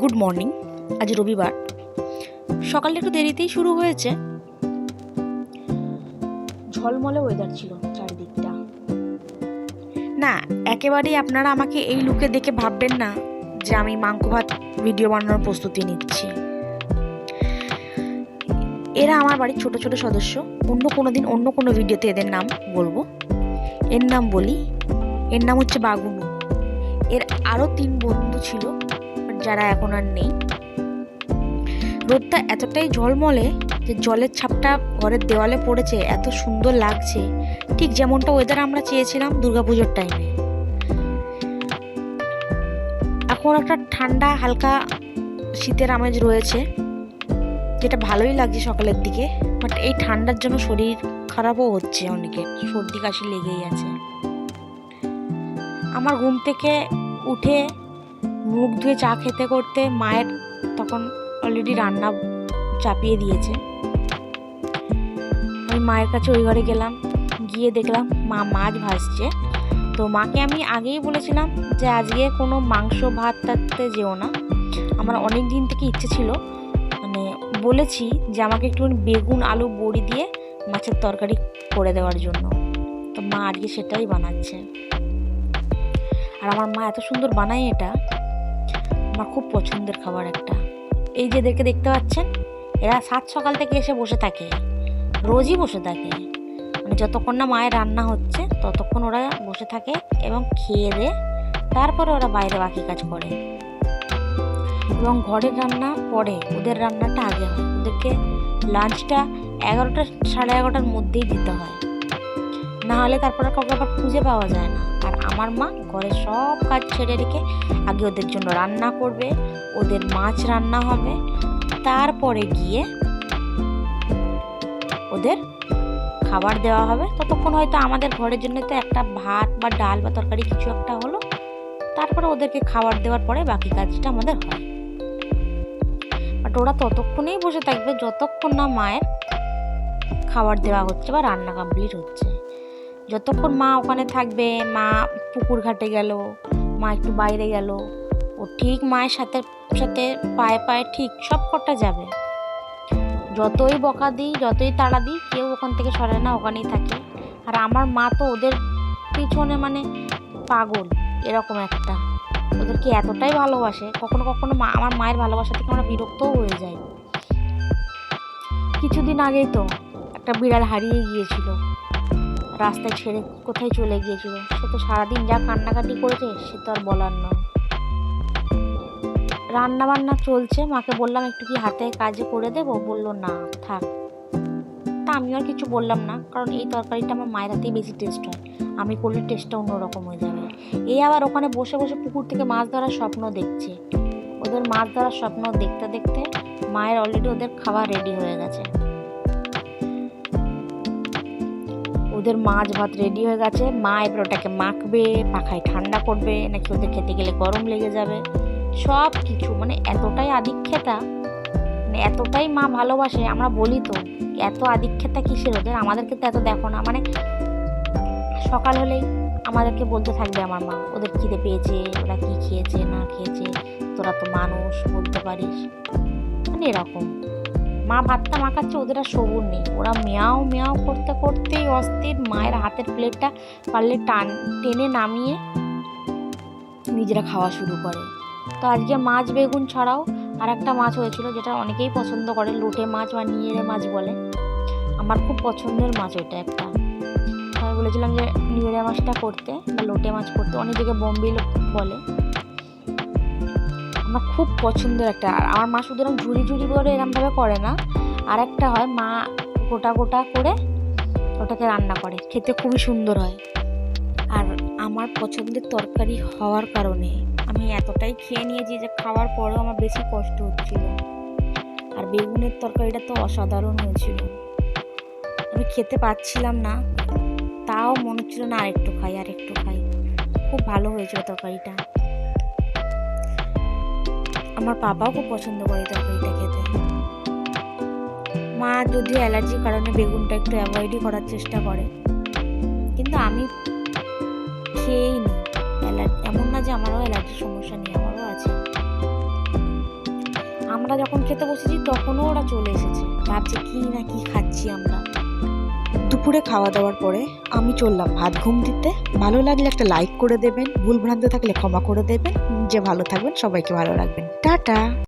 Good morning, আজ রবিবার। সকালটা একটু দেরিতেই শুরু হয়েছে। ঝলমলে ওয়েদার ছিল চারিদিকটা। না, একেবারেই আপনারা আমাকে এই লুকে দেখে ভাববেন না যে আমি মাংস ভাত ভিডিও বানানোর প্রস্তুতি নিচ্ছি। এরা আমার বাড়ির ছোট ছোট সদস্য, অন্য কোনো দিন অন্য কোনো ভিডিওতে এদের নাম বলব। এর নাম বলি, এর নাম হচ্ছে বাগুনু। এর আরও তিন বন্ধু ছিল যারা এখন আর নেই। রোদটা এতটাই ঝলমলে যে জলের ছাপটা ঘরের দেওয়ালে পড়েছে, এত সুন্দর লাগছে। ঠিক যেমনটা ওয়েদার আমরা চেয়েছিলাম দুর্গাপুজোর টাইমে এখন একটা ঠান্ডা, হালকা শীতের আমেজ রয়েছে, যেটা ভালোই লাগছে সকালের দিকে। বাট এই ঠান্ডার জন্য শরীর খারাপও হচ্ছে অনেকের সর্দি কাশি লেগেই আছে। আমার ঘুম থেকে উঠে মুখ ধুয়ে চা খেতে করতে মায়ের তখন অলরেডি রান্না চাপিয়ে দিয়েছে। আমি মায়ের কাছে ওই ঘরে গেলাম, গিয়ে দেখলাম মা মাছ ভাজছে। তো মাকে আমি আগেই বলেছিলাম যে আজকে কোনো মাংস ভাত টাতে যেও না। আমার অনেক দিন থেকে ইচ্ছে ছিল মানে বলেছি যে আমাকে একটু বেগুন, আলু, বড়ি দিয়ে মাছের তরকারি করে দেওয়ার জন্য। তো মা আজকে সেটাই বানাচ্ছে। আর আমার মা এত সুন্দর বানায় এটা আমার খুব পছন্দের খাবার একটা। এই যে এদেরকে দেখতে পাচ্ছেন, এরা সাত সকাল থেকে এসে বসে থাকে, রোজই বসে থাকে। মানে যতক্ষণ না মায়ের রান্না হচ্ছে, ততক্ষণ ওরা বসে থাকে এবং খেয়ে দে, তারপরে ওরা বাইরে বাকি কাজ করে। এবং ঘরের রান্না পরে, ওদের রান্নাটা আগে হয়। ওদেরকে লাঞ্চটা এগারোটা, সাড়ে এগারোটার মধ্যেই দিতে হয়। না হলে তারপরে কাউকে আবার খুঁজে পাওয়া যায় না। আর আমার মা ঘরের সব কাজ ছেড়ে রেখে আগে ওদের জন্য রান্না করবে, ওদের মাছ রান্না হবে, তারপরে গিয়ে ওদের খাবার দেওয়া হবে। ততক্ষণ হয়তো আমাদের ঘরের জন্য তো একটা ভাত বা ডাল বা তরকারি কিছু একটা হলো। তারপরে ওদেরকে খাবার দেওয়ার পরে বাকি কাজটা আমাদের হয়। বাট ওরা ততক্ষণেই বসে থাকবে যতক্ষণ না মায়ের খাবার দেওয়া হচ্ছে বা রান্না কমপ্লিট হচ্ছে। যতক্ষণ মা ওখানে থাকবে, মা পুকুর ঘাটে গেল, মা একটু বাইরে গেল, ও ঠিক মায়ের সাথে সাথে পায়ে পায়ে ঠিক সব কটা যাবে। যতই বকা দিই, যতই তাড়া দিই, কেউ ওখান থেকে সরে না, ওখানেই থাকে। আর আমার মা তো ওদের পিছনে মানে পাগল, এরকম একটা। ওদেরকে এতটাই ভালোবাসে, কখনো কখনো মা, আমার মায়ের ভালোবাসা থেকে আমরা বিরক্তও হয়ে যাই। কিছুদিন আগেই তো একটা বিড়াল হারিয়ে গিয়েছিল। রাস্তায় ছেড়ে কোথায় চলে গিয়েছিল? সে তো সারাদিন যা কান্নাকাটি করেছে, সে তো আর বলার নয়। রান্না বান্না চলছে, মাকে বললাম, একটু কি হাতে কাজে করে দেবো? বলল, না, থাক। তা আমিও আর কিছু বললাম না, কারণ এই তরকারিটা আমার মায়ের হাতেই বেশি টেস্ট হয়। আমি করলে টেস্টটা অন্যরকম হয়ে যাবে। এই আবার ওখানে বসে বসে পুকুর থেকে মাছ ধরার স্বপ্ন দেখছে। ওদের মাছ ধরার স্বপ্ন দেখতে দেখতে মায়ের অলরেডি ওদের খাবার রেডি হয়ে গেছে। ওদের মাছ ভাত রেডি হয়ে গেছে। মা এবার ওটাকে মাখবে পাখায় ঠান্ডা করবে, নাকি ওদের খেতে গেলে গরম লেগে যাবে। সব কিছু মানে এতটাই আদিক্ষেতা মানে এতটাই মা ভালোবাসে, আমরা বলি তো এত আদিক্ষেতা কিসের ওদের? আমাদেরকে তো এত দেখো না। মানে সকাল হলেই আমাদেরকে বলতে থাকবে আমার মা, ওদের খিদে পেয়েছে, ওরা কি খেয়েছে, না খেয়েছে? তোরা তো মানুষ, বলতে পারিস? মানে এরকম। মা ভাতটা মাখাচ্ছে ওদের আর সবুর নেই। ওরা মেয়াও মেয়াও করতে করতেই অস্থির মায়ের হাতের প্লেটটা পারলে টান, টেনে নামিয়ে নিজেরা খাওয়া শুরু করে। তো আজকে মাছ বেগুন ছাড়াও আর একটা মাছ হয়েছিল যেটা অনেকেই পছন্দ করে, লোটে মাছ বা নিয়েরে মাছ বলে। আমার খুব পছন্দের মাছ ওইটা একটা। আমি বলেছিলাম যে নিয়েরে মাছটা করতে বা লোটে মাছ করতে অনেক জায়গায় বোম্বিল বলে। আমার খুব পছন্দের একটা। আর আমার মা শুধু এরকম ঝুড়ি ঝুড়ি করে এরমভাবে করে না। আর একটা হয় মা গোটা গোটা করে ওটাকে রান্না করে। খেতে খুবই সুন্দর হয়। আর আমার পছন্দের তরকারি হওয়ার কারণে আমি এতটাই খেয়ে নিয়েছি যে খাওয়ার পরেও আমার বেশি কষ্ট হচ্ছিল। আর বেগুনের তরকারিটা তো অসাধারণ হয়েছিল। আমি খেতে পাচ্ছিলাম না। তাও মনে হচ্ছিল না আরেকটু খাই আর একটু খাই। খুব ভালো হয়েছিল তরকারিটা। আমার বাবাও খুব পছন্দ করে তরকারিটা খেতে। মা যদিও অ্যালার্জির কারণে বেগুনটা একটু অ্যাভয়েডই করার চেষ্টা করে। কিন্তু আমি খেয়েই নি। অ্যালার্জি এমন না যে আমারও অ্যালার্জির সমস্যা নেই, আমারও আছে। আমরা যখন খেতে বসেছি তখনও ওরা চলে এসেছে। ভাবছে কি না কি খাচ্ছি আমরা। দুপুরে খাওয়া দাওয়ার পরে আমি চললাম ভাত ঘুম দিতে। ভালো লাগলে একটা লাইক করে দেবেন, ভুল ভ্রান্ত থাকলে ক্ষমা করে দেবেন। যে ভালো থাকবেন, সবাইকে ভালো রাখবেন। টাটা!